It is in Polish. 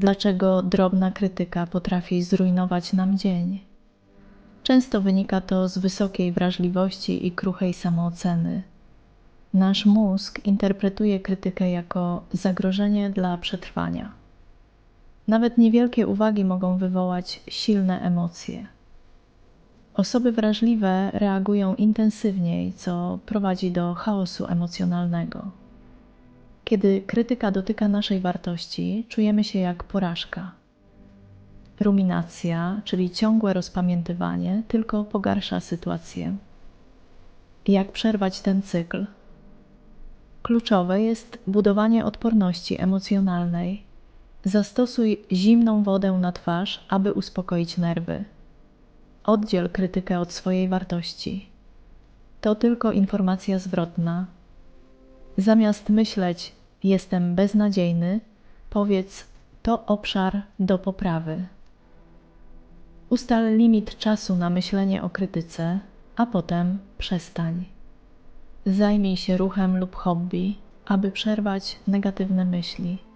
Dlaczego drobna krytyka potrafi zrujnować nam dzień? Często wynika to z wysokiej wrażliwości i kruchej samooceny. Nasz mózg interpretuje krytykę jako zagrożenie dla przetrwania. Nawet niewielkie uwagi mogą wywołać silne emocje. Osoby wrażliwe reagują intensywniej, co prowadzi do chaosu emocjonalnego. Kiedy krytyka dotyka naszej wartości, czujemy się jak porażka. Ruminacja, czyli ciągłe rozpamiętywanie, tylko pogarsza sytuację. Jak przerwać ten cykl? Kluczowe jest budowanie odporności emocjonalnej. Zastosuj zimną wodę na twarz, aby uspokoić nerwy. Oddziel krytykę od swojej wartości. To tylko informacja zwrotna. Zamiast myśleć, jestem beznadziejny, powiedz, to obszar do poprawy. Ustal limit czasu na myślenie o krytyce, a potem przestań. Zajmij się ruchem lub hobby, aby przerwać negatywne myśli.